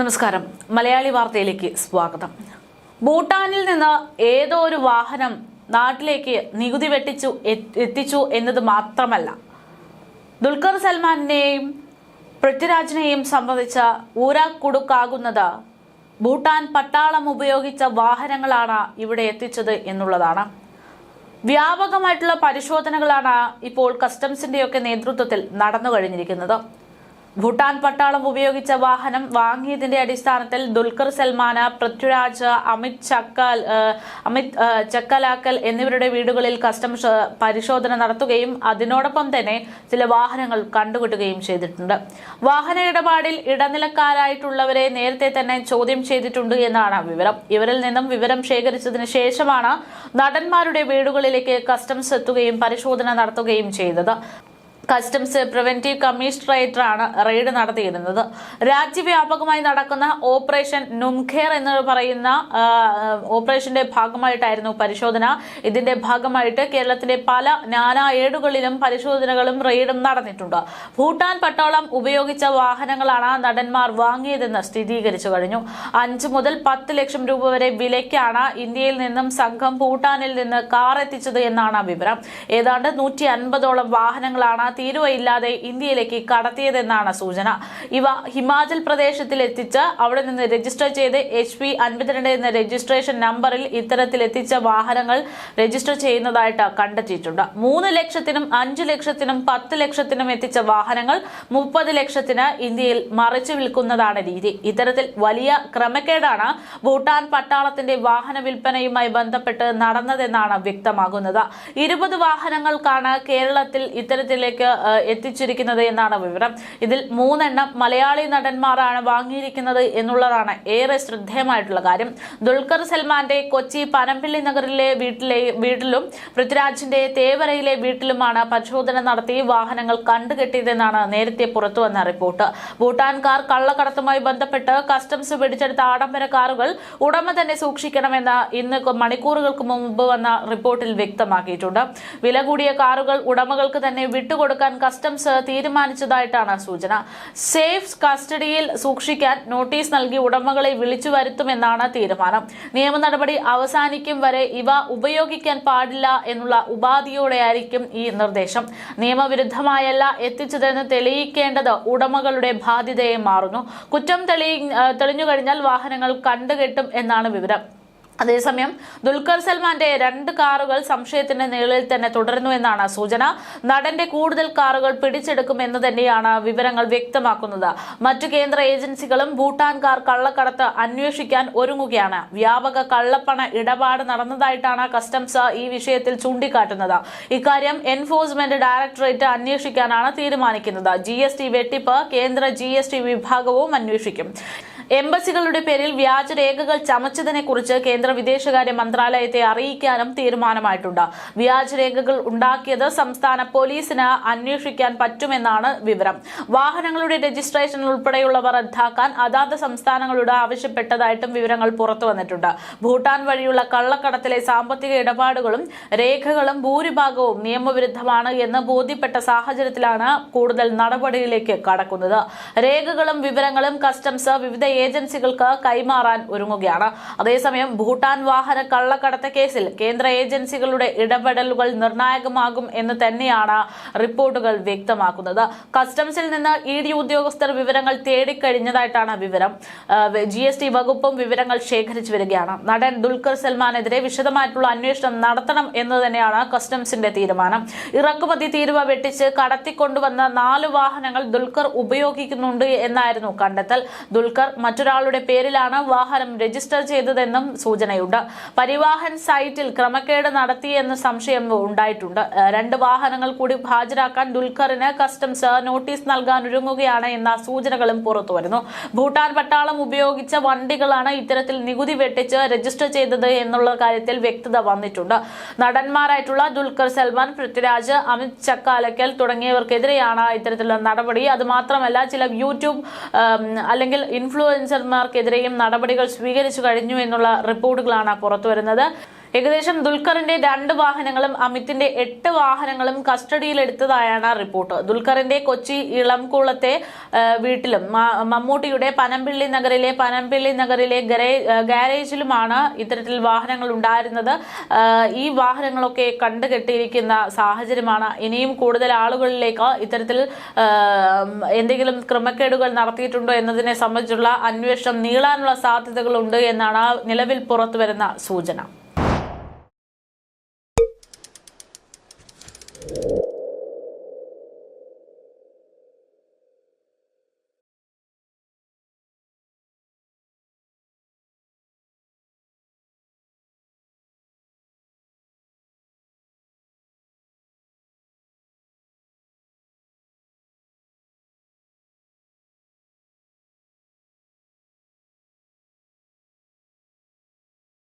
നമസ്കാരം. മലയാളി വാർത്തയിലേക്ക് സ്വാഗതം. ഭൂട്ടാനിൽ നിന്ന് ഏതോ ഒരു വാഹനം നാട്ടിലേക്ക് നികുതി വെട്ടിച്ചു എത്തിച്ചു എന്നത് മാത്രമല്ല. ദുൽഖർ സൽമാനെയും പൃഥ്വിരാജിനെയും സംബന്ധിച്ച ഊരാക്കുടുക്കാകുന്നത് ഭൂട്ടാൻ പട്ടാളം ഉപയോഗിച്ച വാഹനങ്ങളാണ് ഇവിടെ എത്തിച്ചത് എന്നുള്ളതാണ്. വ്യാപകമായിട്ടുള്ള പരിശോധനകളാണ് ഇപ്പോൾ കസ്റ്റംസിന്റെയൊക്കെ നേതൃത്വത്തിൽ നടന്നു കഴിഞ്ഞിരിക്കുന്നത് ഭൂട്ടാൻ പട്ടാളം ഉപയോഗിച്ച വാഹനം വാങ്ങിയതിന്റെ അടിസ്ഥാനത്തിൽ ദുൽഖർ സൽമാന് പൃഥ്വിരാജ് അമിത് ചക്കൽ അമിത് ചക്കലാക്കൽ എന്നിവരുടെ വീടുകളിൽ കസ്റ്റംസ് പരിശോധന നടത്തുകയും അതിനോടൊപ്പം തന്നെ ചില വാഹനങ്ങൾ കണ്ടുകിട്ടുകയും ചെയ്തിട്ടുണ്ട്. വാഹന ഇടപാടിൽ ഇടനിലക്കാരായിട്ടുള്ളവരെ നേരത്തെ തന്നെ ചോദ്യം ചെയ്തിട്ടുണ്ട് എന്നാണ് വിവരം. ഇവരിൽ നിന്നും വിവരം ശേഖരിച്ചതിന് ശേഷമാണ് നടന്മാരുടെ വീടുകളിലേക്ക് കസ്റ്റംസ് എത്തുകയും പരിശോധന നടത്തുകയും ചെയ്തത്. കസ്റ്റംസ് പ്രിവെന്റീവ് കമ്മീഷണറേറ്ററാണ് റെയ്ഡ് നടത്തിയിരുന്നത്. രാജ്യവ്യാപകമായി നടക്കുന്ന ഓപ്പറേഷൻ നുംഖേർ എന്ന് പറയുന്ന ഓപ്പറേഷന്റെ ഭാഗമായിട്ടായിരുന്നു പരിശോധന. ഇതിന്റെ ഭാഗമായിട്ട് കേരളത്തിലെ പല നാനാ ഏടുകളിലും പരിശോധനകളും റെയ്ഡും നടന്നിട്ടുണ്ട്. ഭൂട്ടാൻ പട്ടോളം ഉപയോഗിച്ച വാഹനങ്ങളാണ് നടന്മാർ വാങ്ങിയതെന്ന് സ്ഥിരീകരിച്ചു കഴിഞ്ഞു. അഞ്ച് മുതൽ പത്ത് ലക്ഷം രൂപ വരെ വിലയ്ക്കാണ് ഇന്ത്യയിൽ നിന്നും സംഘം ഭൂട്ടാനിൽ നിന്ന് കാർ എത്തിച്ചത് എന്നാണ് വിവരം. ഏതാണ്ട് നൂറ്റി അൻപതോളം വാഹനങ്ങളാണ് തീരുവയില്ലാതെ ഇന്ത്യയിലേക്ക് കടത്തിയതെന്നാണ് സൂചന. ഇവ ഹിമാചൽ പ്രദേശത്തിൽ എത്തിച്ച് അവിടെ നിന്ന് രജിസ്റ്റർ ചെയ്ത് എച്ച് പി അൻപത്തിരണ്ട് എന്ന രജിസ്ട്രേഷൻ നമ്പറിൽ ഇത്തരത്തിൽ എത്തിച്ച വാഹനങ്ങൾ രജിസ്റ്റർ ചെയ്യുന്നതായിട്ട് കണ്ടെത്തിയിട്ടുണ്ട്. മൂന്ന് ലക്ഷത്തിനും അഞ്ചു ലക്ഷത്തിനും പത്ത് ലക്ഷത്തിനും എത്തിച്ച വാഹനങ്ങൾ മുപ്പത് ലക്ഷത്തിന് ഇന്ത്യയിൽ മറിച്ചു വിൽക്കുന്നതാണ് രീതി. ഇത്തരത്തിൽ വലിയ ക്രമക്കേടാണ് ഭൂട്ടാൻ പട്ടാളത്തിന്റെ വാഹന വിൽപ്പനയുമായി ബന്ധപ്പെട്ട് നടന്നതെന്നാണ് വ്യക്തമാകുന്നത്. ഇരുപത് വാഹനങ്ങൾക്കാണ് കേരളത്തിൽ ഇത്തരത്തിലേക്ക് ഏഹ്, എത്തിച്ചിരിക്കുന്നത് എന്നാണ് വിവരം. ഇതിൽ മൂന്നെണ്ണം മലയാളി നടന്മാരാണ് വാങ്ങിയിരിക്കുന്നത് എന്നുള്ളതാണ് ഏറെ ശ്രദ്ധേയമായിട്ടുള്ള കാര്യം. ദുൽഖർ സൽമാന്റെ കൊച്ചി പനമ്പിള്ളി നഗറിലെ വീട്ടിലെ വീട്ടിലും പൃഥ്വിരാജിന്റെ തേവരയിലെ വീട്ടിലുമാണ് പരിശോധന നടത്തി വാഹനങ്ങൾ കണ്ടുകെട്ടിയതെന്നാണ് നേരത്തെ പുറത്തുവന്ന റിപ്പോർട്ട്. ഭൂട്ടാൻകാർ കള്ളക്കടത്തുമായി ബന്ധപ്പെട്ട് കസ്റ്റംസ് പിടിച്ചെടുത്ത ആഡംബര കാറുകൾ ഉടമ തന്നെ സൂക്ഷിക്കണമെന്ന് ഇന്ന് മണിക്കൂറുകൾക്ക് മുമ്പ് വന്ന റിപ്പോർട്ടിൽ വ്യക്തമാക്കിയിട്ടുണ്ട്. വില കൂടിയ കാറുകൾ ഉടമകൾക്ക് തന്നെ വിട്ടുകൊടുക്കാൻ കസ്റ്റംസ് തീരുമാനിച്ചതായിട്ടാണ് സൂചന. സേഫ് കസ്റ്റഡിയിൽ സൂക്ഷിക്കാൻ നോട്ടീസ് നൽകി ഉടമകളെ വിളിച്ചു വരുത്തുമെന്നാണ് തീരുമാനം. നിയമ നടപടി അവസാനിക്കും വരെ ഇവ ഉപയോഗിക്കാൻ പാടില്ല എന്നുള്ള ഉപാധിയോടെയായിരിക്കും ഈ നിർദ്ദേശം. നിയമവിരുദ്ധമായല്ല എത്തിച്ചതെന്ന് തെളിയിക്കേണ്ടത് ഉടമകളുടെ ബാധ്യതയെ മാറുന്നു. കുറ്റം തെളി തെളിഞ്ഞു കഴിഞ്ഞാൽ വാഹനങ്ങൾ കണ്ടുകെട്ടും എന്നാണ് വിവരം. അതേസമയം ദുൽഖർ സൽമാന്റെ രണ്ട് കാറുകൾ സംശയത്തിന്റെ നിഴലിൽ തന്നെ തുടരുന്നു എന്നാണ് സൂചന. നടന്റെ കൂടുതൽ കാറുകൾ പിടിച്ചെടുക്കുമെന്ന് തന്നെയാണ് വിവരങ്ങൾ വ്യക്തമാക്കുന്നത്. മറ്റു കേന്ദ്ര ഏജൻസികളും ഭൂട്ടാൻ കാർ കള്ളക്കടത്ത് അന്വേഷിക്കാൻ ഒരുങ്ങുകയാണ്. വ്യാപക കള്ളപ്പണ ഇടപാട് നടന്നതായിട്ടാണ് കസ്റ്റംസ് ഈ വിഷയത്തിൽ ചൂണ്ടിക്കാട്ടുന്നത്. ഇക്കാര്യം എൻഫോഴ്സ്മെന്റ് ഡയറക്ടറേറ്റ് അന്വേഷിക്കാനാണ് തീരുമാനിക്കുന്നത്. ജി വെട്ടിപ്പ് കേന്ദ്ര ജി വിഭാഗവും അന്വേഷിക്കും. എംബസികളുടെ പേരിൽ വ്യാജരേഖകൾ ചമച്ചതിനെ കുറിച്ച് കേന്ദ്ര വിദേശകാര്യ മന്ത്രാലയത്തെ അറിയിക്കാനും തീരുമാനമായിട്ടുണ്ട്. വ്യാജരേഖകൾ ഉണ്ടാക്കിയത് സംസ്ഥാന പോലീസിന് അന്വേഷിക്കാൻ പറ്റുമെന്നാണ് വിവരം. വാഹനങ്ങളുടെ രജിസ്ട്രേഷൻ ഉൾപ്പെടെയുള്ളവർ റദ്ദാക്കാൻ അതാത് സംസ്ഥാനങ്ങളോട് ആവശ്യപ്പെട്ടതായിട്ടും വിവരങ്ങൾ പുറത്തു വന്നിട്ടുണ്ട്. ഭൂട്ടാൻ വഴിയുള്ള കള്ളക്കടത്തിലെ സാമ്പത്തിക ഇടപാടുകളും രേഖകളും ഭൂരിഭാഗവും നിയമവിരുദ്ധമാണ് എന്ന് ബോധ്യപ്പെട്ട സാഹചര്യത്തിലാണ് കൂടുതൽ നടപടിയിലേക്ക് കടക്കുന്നത്. രേഖകളും വിവരങ്ങളും കസ്റ്റംസ് വിവിധ ഏജൻസികൾക്ക് കൈമാറാൻ ഒരുങ്ങുകയാണ്. അതേസമയം ഭൂട്ടാൻ വാഹന കള്ളക്കടത്ത് കേസിൽ കേന്ദ്ര ഏജൻസികളുടെ ഇടപെടലുകൾ നിർണായകമാകും എന്ന് തന്നെയാണ് റിപ്പോർട്ടുകൾ വ്യക്തമാക്കുന്നത്. കസ്റ്റംസിൽ നിന്ന് ഇ ഉദ്യോഗസ്ഥർ വിവരങ്ങൾ തേടിക്കഴിഞ്ഞതായിട്ടാണ് വിവരം. ജി എസ് ടി വകുപ്പും വിവരങ്ങൾ ശേഖരിച്ചു വരികയാണ്. നടൻ ദുൽഖർ സൽമാനെതിരെ വിശദമായിട്ടുള്ള അന്വേഷണം നടത്തണം എന്ന് തന്നെയാണ് കസ്റ്റംസിന്റെ തീരുമാനം. ഇറക്കുമതി തീരുവ വെട്ടിച്ച് കടത്തിക്കൊണ്ടുവന്ന നാല് വാഹനങ്ങൾ ദുൽഖർ ഉപയോഗിക്കുന്നുണ്ട് എന്നായിരുന്നു കണ്ടെത്തൽ. ദുൽഖർ മറ്റൊരാളുടെ പേരിലാണ് വാഹനം രജിസ്റ്റർ ചെയ്തതെന്നും സൂചനയുണ്ട്. പരിവാഹൻ സൈറ്റിൽ ക്രമക്കേട് നടത്തിയെന്ന് സംശയം ഉണ്ടായിട്ടുണ്ട്. രണ്ട് വാഹനങ്ങൾ കൂടി ഹാജരാക്കാൻ ദുൽഖറിന് കസ്റ്റംസ് നോട്ടീസ് നൽകാൻ ഒരുങ്ങുകയാണ് എന്ന സൂചനകളും പുറത്തുവരുന്നു. ഭൂട്ടാൻ പട്ടാളം ഉപയോഗിച്ച വണ്ടികളാണ് ഇത്തരത്തിൽ നികുതി വെട്ടിച്ച് രജിസ്റ്റർ ചെയ്തത് എന്നുള്ള കാര്യത്തിൽ വ്യക്തത വന്നിട്ടുണ്ട്. നടന്മാരായിട്ടുള്ള ദുൽഖർ സൽമാൻ പൃഥ്വിരാജ് അമിത് ചക്കാലക്കൽ തുടങ്ങിയവർക്കെതിരെയാണ് ഇത്തരത്തിലുള്ള നടപടി. അത് മാത്രമല്ല ചില യൂട്യൂബ് അല്ലെങ്കിൽ ഇൻഫ്ലുവൻസർമാർക്കെതിരെയും നടപടികൾ സ്വീകരിച്ചു കഴിഞ്ഞു എന്നുള്ള റിപ്പോർട്ടുകളാണ് പുറത്തുവരുന്നത്. ഏകദേശം ദുൽഖറിന്റെ രണ്ട് വാഹനങ്ങളും അമിത്തിന്റെ എട്ട് വാഹനങ്ങളും കസ്റ്റഡിയിലെടുത്തതായാണ് റിപ്പോർട്ട്. ദുൽഖറിന്റെ കൊച്ചി ഇളംകുളത്തെ വീട്ടിലും മമ്മൂട്ടിയുടെ പനമ്പിള്ളി നഗറിലെ പനമ്പിള്ളി നഗറിലെ ഗാരേജിലുമാണ് ഇത്തരത്തിൽ വാഹനങ്ങൾ ഉണ്ടായിരുന്നത്. ഈ വാഹനങ്ങളൊക്കെ കണ്ടുകെട്ടിയിരിക്കുന്ന സാഹചര്യമാണ്. ഇനിയും കൂടുതൽ ആളുകളിലേക്ക് ഇത്തരത്തിൽ എന്തെങ്കിലും ക്രമക്കേടുകൾ നടത്തിയിട്ടുണ്ടോ എന്നതിനെ സംബന്ധിച്ചുള്ള അന്വേഷണം നീളാനുള്ള സാധ്യതകളുണ്ട് എന്നാണ് നിലവിൽ പുറത്തുവരുന്ന സൂചന.